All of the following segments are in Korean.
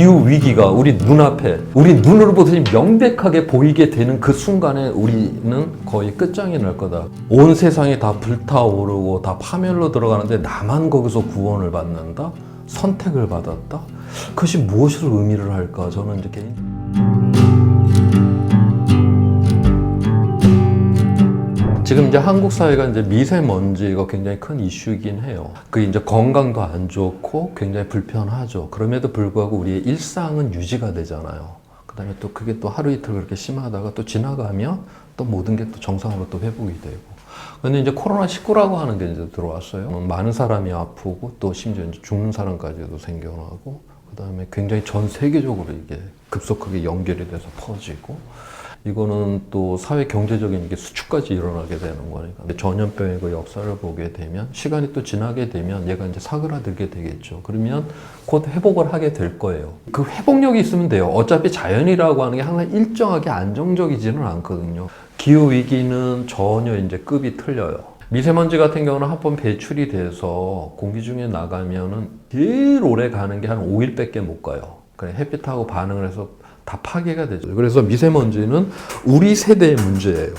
기후 위기가 우리 눈앞에 우리 눈으로 보듯이 명백하게 보이게 되는 그 순간에 우리는 거의 끝장이 날 거다. 온 세상이 다 불타오르고 다 파멸로 들어가는데 나만 거기서 구원을 받는다? 선택을 받았다? 그것이 무엇을 의미를 할까? 저는 이제 개인 지금 이제 한국 사회가 이제 미세먼지가 굉장히 큰 이슈이긴 해요. 그 이제 건강도 안 좋고 굉장히 불편하죠. 그럼에도 불구하고 우리의 일상은 유지가 되잖아요. 그다음에 또 그게 또 하루 이틀 그렇게 심하다가 또 지나가면 또 모든 게 또 정상으로 또 회복이 되고. 근데 이제 코로나 19라고 하는 게 이제 들어왔어요. 많은 사람이 아프고 또 심지어 이제 죽는 사람까지도 생겨나고 그다음에 굉장히 전 세계적으로 이게 급속하게 연결이 돼서 퍼지고 이거는 또 사회 경제적인 이게 수축까지 일어나게 되는 거니까 전염병의 그 역사를 보게 되면 시간이 또 지나게 되면 얘가 이제 사그라들게 되겠죠. 그러면 곧 회복을 하게 될 거예요. 그 회복력이 있으면 돼요. 어차피 자연이라고 하는 게 항상 일정하게 안정적이지는 않거든요. 기후 위기는 전혀 이제 급이 틀려요. 미세먼지 같은 경우는 한 번 배출이 돼서 공기 중에 나가면은 제일 오래 가는 게 한 5일밖에 못 가요. 그래 햇빛하고 반응을 해서 다 파괴가 되죠. 그래서 미세먼지는 우리 세대의 문제예요.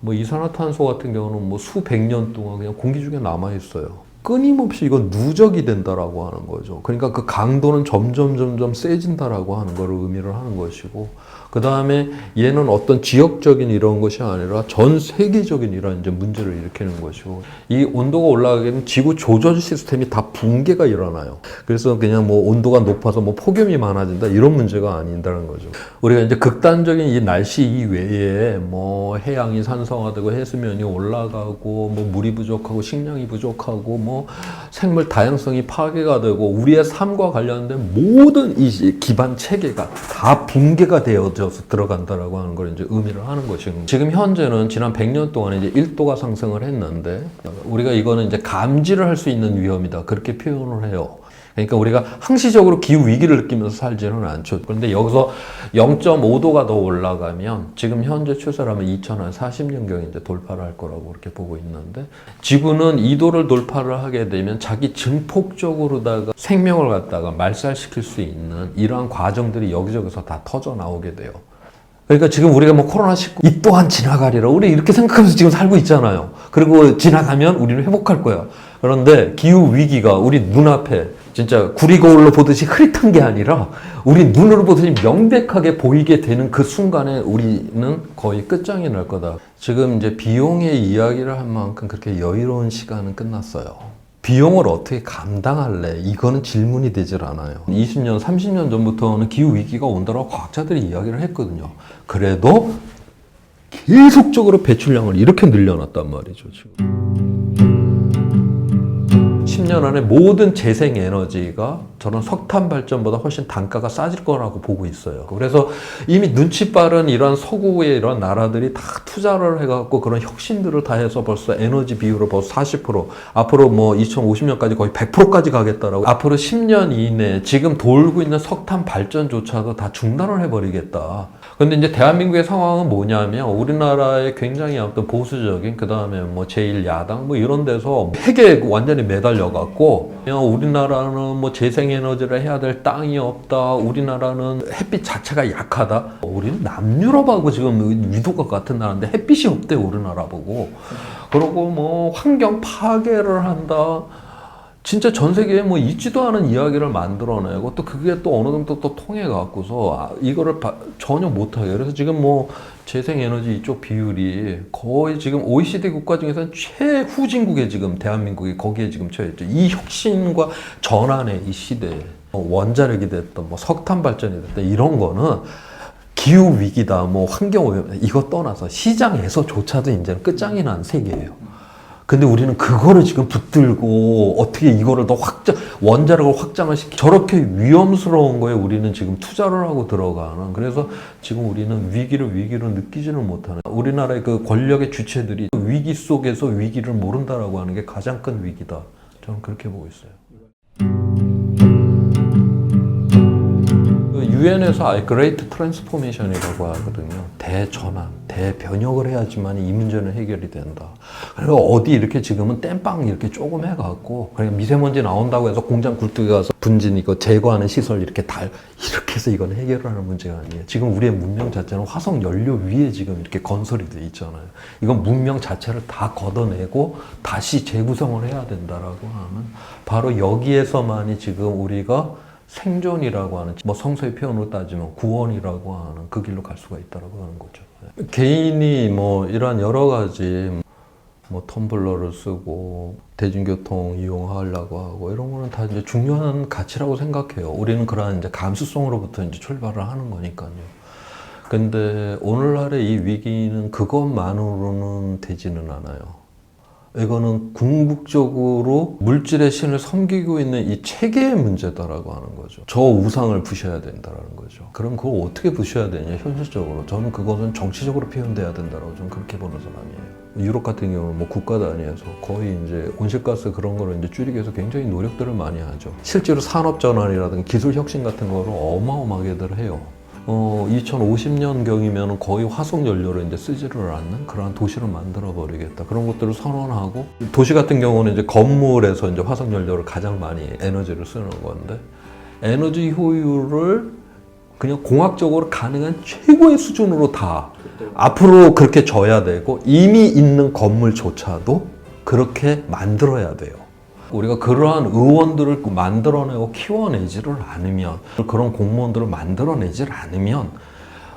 뭐 이산화탄소 같은 경우는 뭐 수백 년 동안 그냥 공기 중에 남아 있어요. 끊임없이 이건 누적이 된다라고 하는 거죠. 그러니까 그 강도는 점점 점점 세진다라고 하는 거를 의미를 하는 것이고 그 다음에 얘는 어떤 지역적인 이런 것이 아니라 전 세계적인 이런 이제 문제를 일으키는 것이고 이 온도가 올라가게 되면 지구 조절 시스템이 다 붕괴가 일어나요. 그래서 그냥 뭐 온도가 높아서 뭐 폭염이 많아진다 이런 문제가 아닌다는 거죠. 우리가 이제 극단적인 이 날씨 이외에 뭐 해양이 산성화되고 해수면이 올라가고 뭐 물이 부족하고 식량이 부족하고 뭐 생물 다양성이 파괴가 되고 우리의 삶과 관련된 모든 이 기반 체계가 다 붕괴가 되어져 서 들어간다라고 하는 걸 이제 의미를 하는 것이고 지금 현재는 지난 100년 동안 이제 1도가 상승을 했는데 우리가 이거는 이제 감지를 할 수 있는 위험이다 그렇게 표현을 해요. 그러니까 우리가 항시적으로 기후 위기를 느끼면서 살지는 않죠. 그런데 여기서 0.5도가 더 올라가면 지금 현재 추세라면 2040년경에 이제 돌파를 할 거라고 그렇게 보고 있는데 지구는 2도를 돌파를 하게 되면 자기 증폭적으로다가 생명을 갖다가 말살시킬 수 있는 이러한 과정들이 여기저기서 다 터져 나오게 돼요. 그러니까 지금 우리가 뭐 코로나19 이 또한 지나가리라 우리 이렇게 생각하면서 지금 살고 있잖아요. 그리고 지나가면 우리는 회복할 거야. 그런데 기후 위기가 우리 눈앞에 진짜 구리 거울로 보듯이 흐릿한 게 아니라 우리 눈으로 보듯이 명백하게 보이게 되는 그 순간에 우리는 거의 끝장이 날 거다. 지금 이제 비용의 이야기를 한 만큼 그렇게 여유로운 시간은 끝났어요. 비용을 어떻게 감당할래? 이거는 질문이 되질 않아요. 20년, 30년 전부터는 기후 위기가 온다고 과학자들이 이야기를 했거든요. 그래도 계속적으로 배출량을 이렇게 늘려놨단 말이죠, 지금. 10년 안에 모든 재생 에너지가 저는 석탄 발전보다 훨씬 단가가 싸질 거라고 보고 있어요. 그래서 이미 눈치 빠른 이런 서구의 이런 나라들이 다 투자를 해갖고 그런 혁신들을 다 해서 벌써 에너지 비율을 벌써 40% 앞으로 뭐 2050년까지 거의 100%까지 가겠다라고 앞으로 10년 이내에 지금 돌고 있는 석탄 발전조차도 다 중단을 해버리겠다. 근데 이제 대한민국의 상황은 뭐냐면 우리나라의 굉장히 어떤 보수적인 그 다음에 뭐 제1야당 뭐 이런 데서 핵에 완전히 매달려 갖고 우리나라는 뭐 재생에너지를 해야 될 땅이 없다. 우리나라는 햇빛 자체가 약하다. 우리는 남유럽하고 지금 위도가 같은 나라인데 햇빛이 없대 우리나라 보고. 그러고 뭐 환경 파괴를 한다. 진짜 전 세계에 뭐 있지도 않은 이야기를 만들어내고 또 그게 또 어느 정도 또 통해 갖고서 아, 이거를 바- 전혀 못하게 그래서 지금 뭐 재생에너지 이쪽 비율이 거의 지금 OECD 국가 중에서는 최후진국에 지금 대한민국이 거기에 지금 처했죠 이 혁신과 전환의 이 시대에 뭐 원자력이 됐던 뭐 석탄 발전이 됐던 이런 거는 기후 위기다 뭐 환경 오염 이거 떠나서 시장에서조차도 이제는 끝장이 난 세계예요. 근데 우리는 그거를 지금 붙들고 어떻게 이거를 더 확장 원자력을 확장을 시키 저렇게 위험스러운 거에 우리는 지금 투자를 하고 들어가는 그래서 지금 우리는 위기를 위기로 느끼지는 못하는 우리나라의 그 권력의 주체들이 위기 속에서 위기를 모른다라고 하는 게 가장 큰 위기다 저는 그렇게 보고 있어요. 그 유엔에서 아예 그레이트 트랜스포메이션이라고 하거든요. 대전환, 재변혁을 해야지만 이 문제는 해결이 된다. 그리고 어디 이렇게 지금은 땜빵 이렇게 조금 해갖고 그냥 미세먼지 나온다고 해서 공장 굴뚝에 가서 분진 이거 제거하는 시설 이렇게 달 이렇게 해서 이건 해결하는 문제가 아니에요. 지금 우리의 문명 자체는 화석 연료 위에 지금 이렇게 건설이 돼 있잖아요. 이건 문명 자체를 다 걷어내고 다시 재구성을 해야 된다라고 하는 바로 여기에서만이 지금 우리가 생존이라고 하는 뭐 성서의 표현으로 따지면 구원이라고 하는 그 길로 갈 수가 있다라고 하는 거죠. 개인이 뭐 이러한 여러 가지 뭐 텀블러를 쓰고 대중교통 이용하려고 하고 이런 거는 다 이제 중요한 가치라고 생각해요. 우리는 그러한 이제 감수성으로부터 이제 출발을 하는 거니까요. 근데 오늘날의 이 위기는 그것만으로는 되지는 않아요. 이거는 궁극적으로 물질의 신을 섬기고 있는 이 체계의 문제다라고 하는 거죠. 저 우상을 부셔야 된다라는 거죠. 그럼 그걸 어떻게 부셔야 되냐, 현실적으로. 저는 그것은 정치적으로 표현돼야 된다라고 저는 그렇게 보는 사람이에요. 유럽 같은 경우는 뭐 국가 단위에서 거의 이제 온실가스 그런 거를 이제 줄이기 위해서 굉장히 노력들을 많이 하죠. 실제로 산업 전환이라든가 기술 혁신 같은 거를 어마어마하게들 해요. 어, 2050년경이면 거의 화석 연료를 이제 쓰지를 않는 그러한 도시를 만들어 버리겠다. 그런 것들을 선언하고 도시 같은 경우는 이제 건물에서 이제 화석 연료를 가장 많이 에너지를 쓰는 건데 에너지 효율을 그냥 공학적으로 가능한 최고의 수준으로 다 앞으로 그렇게 져야 되고 이미 있는 건물조차도 그렇게 만들어야 돼요. 우리가 그러한 의원들을 만들어내고 키워내지를 않으면 그런 공무원들을 만들어내질 않으면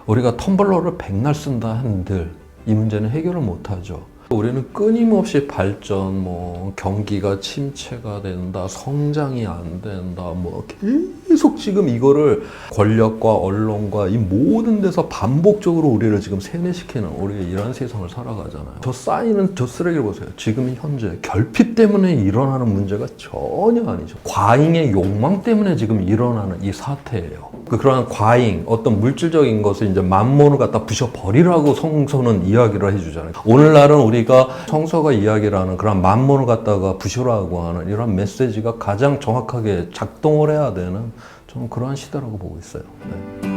우리가 텀블러를 백날 쓴다 한들 이 문제는 해결을 못하죠. 우리는 끊임없이 발전, 뭐 경기가 침체가 된다, 성장이 안 된다, 뭐 계속 지금 이거를 권력과 언론과 이 모든 데서 반복적으로 우리를 지금 세뇌시키는 우리가 이런 세상을 살아가잖아요. 저 쌓이는 저 쓰레기를 보세요. 지금 현재 결핍 때문에 일어나는 문제가 전혀 아니죠. 과잉의 욕망 때문에 지금 일어나는 이 사태예요. 그 그러한 과잉, 어떤 물질적인 것을 이제 만몬을 갖다 부셔버리라고 성서는 이야기를 해주잖아요. 오늘날은 우리가 성서가 이야기를 하는 그런 만몬을 갖다가 부셔라고 하는 이런 메시지가 가장 정확하게 작동을 해야 되는 저는 그러한 시대라고 보고 있어요. 네.